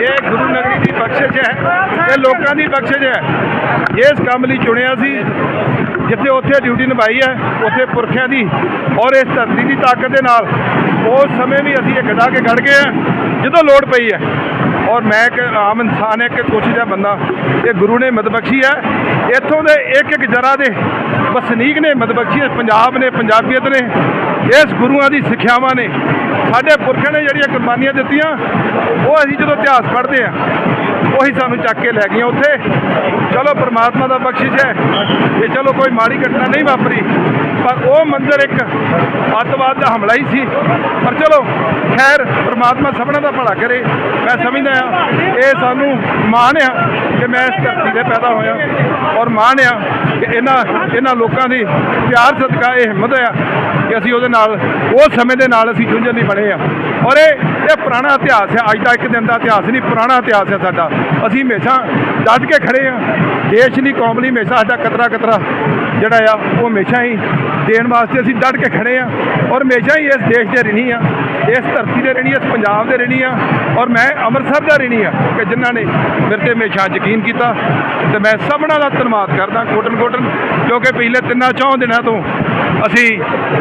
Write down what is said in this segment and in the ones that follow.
ਇਹ ਗੁਰੂ ਨਗਰੀ ਦੀ ਬਖਸ਼ਿਸ਼ ਹੈ ਇਹ ਲੋਕਾਂ ਦੀ ਬਖਸ਼ਿਸ਼ ਹੈ। ਇਸ ਕੰਮ ਲਈ ਚੁਣਿਆ ਸੀ, ਜਿੱਥੇ ਉੱਥੇ ਡਿਊਟੀ ਨਿਭਾਈ ਹੈ, ਉੱਥੇ ਪੁਰਖਿਆਂ ਦੀ ਔਰ ਇਸ ਧਰਤੀ ਦੀ ਤਾਕਤ ਦੇ ਨਾਲ ਉਸ ਸਮੇਂ ਵੀ ਅਸੀਂ ਇਹ ਗਦਾ ਕੇ ਖੜ ਗਏ ਹਾਂ, ਜਦੋਂ ਲੋੜ ਪਈ ਹੈ। ਔਰ ਮੈਂ ਇੱਕ ਆਮ ਇਨਸਾਨ ਹੈ ਕਿ ਕੁਛ ਜਿਹਾ ਬੰਦਾ, ਇਹ ਗੁਰੂ ਨੇ ਮਤ ਬਖਸ਼ੀ ਹੈ। ਇੱਥੋਂ ਦੇ ਇੱਕ ਇੱਕ ਜਰਾ ਦੇ ਵਸਨੀਕ ਨੇ ਮਦਬਖਸ਼ੀ ਪੰਜਾਬ ਨੇ, ਪੰਜਾਬੀਅਤ ਨੇ, ਇਸ ਗੁਰੂਆਂ ਦੀ ਸਿੱਖਿਆਵਾਂ ਨੇ। ਸਾਡੇ ਪੁਰਖਾਂ ਨੇ ਜਿਹੜੀਆਂ ਕੁਰਬਾਨੀਆਂ ਦਿੱਤੀਆਂ, ਉਹ ਅਸੀਂ ਜਦੋਂ ਇਤਿਹਾਸ ਪੜ੍ਹਦੇ ਆ ਉਹੀ ਸਾਨੂੰ ਚੱਕ ਕੇ ਲੈ ਗਈਆਂ ਉੱਥੇ। ਚਲੋ, ਪ੍ਰਮਾਤਮਾ ਦਾ ਬਖਸ਼ਿਸ਼ ਹੈ ਕਿ ਚਲੋ ਕੋਈ ਮਾੜੀ ਘਟਨਾ ਨਹੀਂ ਵਾਪਰੀ, ਪਰ ਉਹ ਮੰਦਰ ਇੱਕ ਅੱਤਵਾਦ ਦਾ ਹਮਲਾ ਹੀ ਸੀ। ਪਰ ਚਲੋ, ਖੈਰ, ਪ੍ਰਮਾਤਮਾ ਸਭਨਾਂ ਦਾ ਭਲਾ ਕਰੇ। ਮੈਂ ਸਮਝਦਾ ਆ ਇਹ ਸਾਨੂੰ ਮਾਣ ਆ ਕਿ ਮੈਂ ਇਸ ਧਰਤੀ ਤੇ ਪੈਦਾ ਹੋਇਆ ਔਰ ਮਾਣ ਆ ਕਿ ਇਹਨਾਂ ਇਹਨਾਂ ਲੋਕਾਂ ਦੀ ਪਿਆਰ ਸਦਕਾ ਇਹ ਹਿੰਮਤ ਆ ਕਿ ਅਸੀਂ ਉਹਦੇ ਨਾਲ, ਉਸ ਸਮੇਂ ਦੇ ਨਾਲ ਅਸੀਂ ਜੂਝਣ ਨਹੀਂ ਬਣੇ ਆ ਔਰ ਇਹ ਇਹ ਪੁਰਾਣਾ ਇਤਿਹਾਸ ਹੈ। ਅੱਜ ਦਾ ਇੱਕ ਦਿਨ ਦਾ ਇਤਿਹਾਸ ਨਹੀਂ, ਪੁਰਾਣਾ ਇਤਿਹਾਸ ਹੈ ਸਾਡਾ। ਅਸੀਂ ਹਮੇਸ਼ਾ ਡਟ ਕੇ ਖੜੇ ਆ ਦੇਸ਼ ਲਈ ਕੌਮ ਲਈ ਹਮੇਸ਼ਾ ਸਾਡਾ ਕਤਰਾ ਕਤਰਾ ਜਿਹੜਾ ਆ, ਉਹ ਹਮੇਸ਼ਾ ਹੀ ਦੇਣ ਵਾਸਤੇ ਅਸੀਂ ਡਟ ਕੇ ਖੜੇ ਆ ਔਰ ਹਮੇਸ਼ਾ ਹੀ ਇਸ ਦੇਸ਼ ਦੇ ਰਿਣੀ ਆ ਇਸ ਧਰਤੀ ਦੇ ਰਿਣੀ ਇਸ ਪੰਜਾਬ ਦੇ ਰਹਿਣੀ ਆ ਔਰ ਮੈਂ ਅੰਮ੍ਰਿਤਸਰ ਦਾ ਰਹਿਣੀ ਆ ਕਿ ਜਿਨ੍ਹਾਂ ਨੇ ਮੇਰੇ ਤੇ ਹਮੇਸ਼ਾ ਯਕੀਨ ਕੀਤਾ ਤੇ ਮੈਂ ਸਭਨਾਂ ਦਾ ਧੰਨਵਾਦ ਕਰਦਾ ਕੋਟਨ ਕੋਟਨ ਕਿਉਂਕਿ ਪਿਛਲੇ ਤਿੰਨਾਂ ਚੌਂ ਦਿਨਾਂ ਤੋਂ ਅਸੀਂ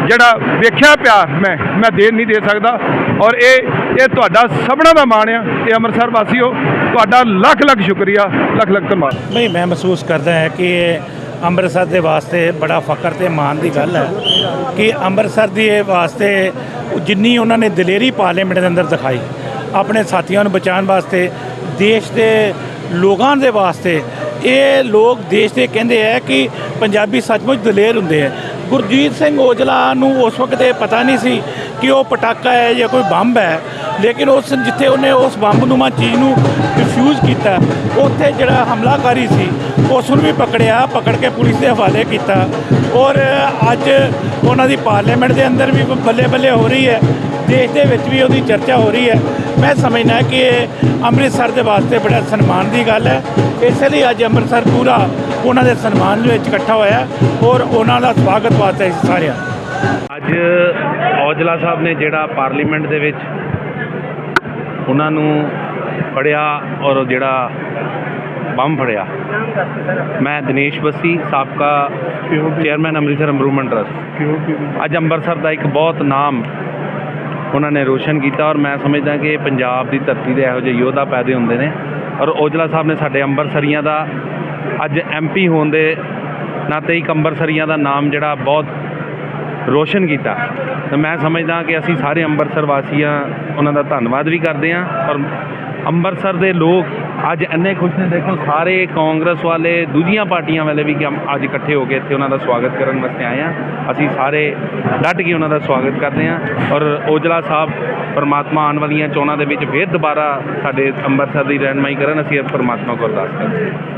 ਜਿਹੜਾ ਵੇਖਿਆ ਪਿਆਰ ਮੈਂ ਮੈਂ ਦੇ ਨਹੀਂ ਦੇ ਸਕਦਾ ਔਰ ਇਹ ਇਹ ਤੁਹਾਡਾ ਸਭਨਾਂ ਦਾ ਮਾਣ ਆ ਤੇ ਅੰਮ੍ਰਿਤਸਰ ਵਾਸੀਓ, ਤੁਹਾਡਾ ਲੱਖ ਲੱਖ ਸ਼ੁਕਰੀਆ ਲੱਖ ਲੱਖ ਧੰਨਵਾਦ। ਨਹੀਂ, ਮੈਂ ਮਹਿਸੂਸ ਕਰਦਾ ਹੈ ਕਿ ਅੰਮ੍ਰਿਤਸਰ ਦੇ ਵਾਸਤੇ ਬੜਾ ਫਖਰ ਤੇ ਮਾਣ ਦੀ ਗੱਲ ਹੈ ਕਿ ਅੰਮ੍ਰਿਤਸਰ ਦੀ ਇਹ ਵਾਸਤੇ ਜਿੰਨੀ ਉਹਨਾਂ ਨੇ ਦਲੇਰੀ ਪਾਰਲੀਮੈਂਟ ਦੇ ਅੰਦਰ ਦਿਖਾਈ, ਆਪਣੇ ਸਾਥੀਆਂ ਨੂੰ ਬਚਾਉਣ ਵਾਸਤੇ, ਦੇਸ਼ ਦੇ ਲੋਕਾਂ ਦੇ ਵਾਸਤੇ, ਇਹ ਲੋਕ ਦੇਸ਼ ਦੇ ਕਹਿੰਦੇ ਹੈ ਕਿ ਪੰਜਾਬੀ ਸੱਚਮੁੱਚ ਦਲੇਰ ਹੁੰਦੇ ਹੈ ਗੁਰਜੀਤ ਸਿੰਘ ਔਜਲਾ ਨੂੰ ਉਸ ਵਕਤ ਇਹ ਪਤਾ ਨਹੀਂ ਸੀ ਕਿ ਉਹ ਪਟਾਕਾ ਹੈ ਜਾਂ ਕੋਈ ਬੰਬ ਹੈ, ਲੇਕਿਨ ਉਸ ਜਿੱਥੇ ਉਹਨੇ ਉਸ ਬੰਬ ਨੂੰ ਨੂੰਮਾ ਚੀਜ਼ ਨੂੰ ਡਿਫਿਊਜ਼ ਕੀਤਾ। ਉੱਥੇ ਜਿਹੜਾ ਹਮਲਾਕਾਰੀ ਸੀ, ਉਸ ਨੂੰ ਵੀ ਪਕੜਿਆ, ਪਕੜ ਕੇ ਪੁਲਿਸ ਦੇ ਹਵਾਲੇ ਕੀਤਾ। ਔਰ ਅੱਜ ਉਹਨਾਂ ਦੀ ਪਾਰਲੀਮੈਂਟ ਦੇ ਅੰਦਰ ਵੀ ਬੱਲੇ ਬੱਲੇ ਹੋ ਰਹੀ ਹੈ। ਦੇਸ਼ ਦੇ ਵਿੱਚ ਵੀ ਉਹਦੀ ਚਰਚਾ ਹੋ ਰਹੀ ਹੈ। ਮੈਂ ਸਮਝਣਾ ਕਿ ਇਹ ਅੰਮ੍ਰਿਤਸਰ ਦੇ ਵਾਸਤੇ ਬੜਾ ਸਨਮਾਨ ਦੀ ਗੱਲ ਹੈ। ਇਸੇ ਲਈ ਅੱਜ ਅੰਮ੍ਰਿਤਸਰ ਪੂਰਾ ਉਹਨਾਂ ਦੇ ਸਨਮਾਨ ਵਿੱਚ ਇਕੱਠਾ ਹੋਇਆ ਔਰ ਉਹਨਾਂ ਦਾ ਸਵਾਗਤ ਵਾਸਤੇ ਸਾਰਿਆਂ ਅੱਜ ਔਜਲਾ ਸਾਹਿਬ ਨੇ ਜਿਹੜਾ ਪਾਰਲੀਮੈਂਟ ਦੇ ਵਿੱਚ ਉਹਨਾਂ ਨੂੰ ਫੜਿਆ ਔਰ ਜਿਹੜਾ ਬੰਮ ਫੜਿਆ। ਮੈਂ ਦਿਨੇਸ਼ ਬੱਸੀ, ਸਾਬਕਾ ਚੇਅਰਮੈਨ ਅੰਮ੍ਰਿਤਸਰ ਇੰਪਰੂਵਮੈਂਟ ਟਰਸਟ। ਅੱਜ ਅੰਮ੍ਰਿਤਸਰ ਦਾ ਇੱਕ ਬਹੁਤ ਨਾਮ ਉਹਨਾਂ ਨੇ ਰੋਸ਼ਨ ਕੀਤਾ ਔਰ ਮੈਂ ਸਮਝਦਾ ਕਿ ਪੰਜਾਬ ਦੀ ਧਰਤੀ ਦੇ ਇਹੋ ਜਿਹੇ ਯੋਧਾ ਪੈਦੇ ਹੁੰਦੇ ਨੇ। ਔਰ ਔਜਲਾ ਸਾਹਿਬ ਨੇ ਸਾਡੇ ਅੰਮ੍ਰਿਤਸਰੀਆਂ ਦਾ ਅੱਜ ਐਮਪੀ ਹੋਣ ਦੇ ਨਾਤੇ ਇੱਕ ਅੰਮ੍ਰਿਤਸਰੀਆਂ ਦਾ ਨਾਮ ਜਿਹੜਾ ਬਹੁਤ ਰੋਸ਼ਨ ਕੀਤਾ। ਤਾਂ ਮੈਂ ਸਮਝਦਾ ਕਿ ਅਸੀਂ ਸਾਰੇ ਅੰਮ੍ਰਿਤਸਰ ਵਾਸੀਆਂ ਉਹਨਾਂ ਦਾ ਧੰਨਵਾਦ ਵੀ ਕਰਦੇ ਹਾਂ ਔਰ ਅੰਮ੍ਰਿਤਸਰ ਦੇ ਲੋਕ ਅੱਜ ਇੰਨੇ ਖੁਸ਼ ਨੇ, ਦੇਖੋ ਸਾਰੇ ਕਾਂਗਰਸ ਵਾਲੇ, ਦੂਜੀਆਂ ਪਾਰਟੀਆਂ ਵਾਲੇ ਵੀ ਅੱਜ ਇਕੱਠੇ ਹੋ ਕੇ ਇੱਥੇ ਉਹਨਾਂ ਦਾ ਸਵਾਗਤ ਕਰਨ ਵਾਸਤੇ ਆਏ ਆ ਅਸੀਂ ਸਾਰੇ ਡਟ ਕੇ ਉਹਨਾਂ ਦਾ ਸਵਾਗਤ ਕਰਦੇ ਹਾਂ ਔਰ ਔਜਲਾ ਸਾਹਿਬ ਪਰਮਾਤਮਾ ਆਉਣ ਵਾਲੀਆਂ ਚੋਣਾਂ ਦੇ ਵਿੱਚ ਫਿਰ ਦੁਬਾਰਾ ਸਾਡੇ ਅੰਮ੍ਰਿਤਸਰ ਦੀ ਰਹਿਨਮਾਈ ਕਰਨ, ਅਸੀਂ ਪਰਮਾਤਮਾ ਕੋਲ ਅਰਦਾਸ ਕਰਦੇ ਹਾਂ।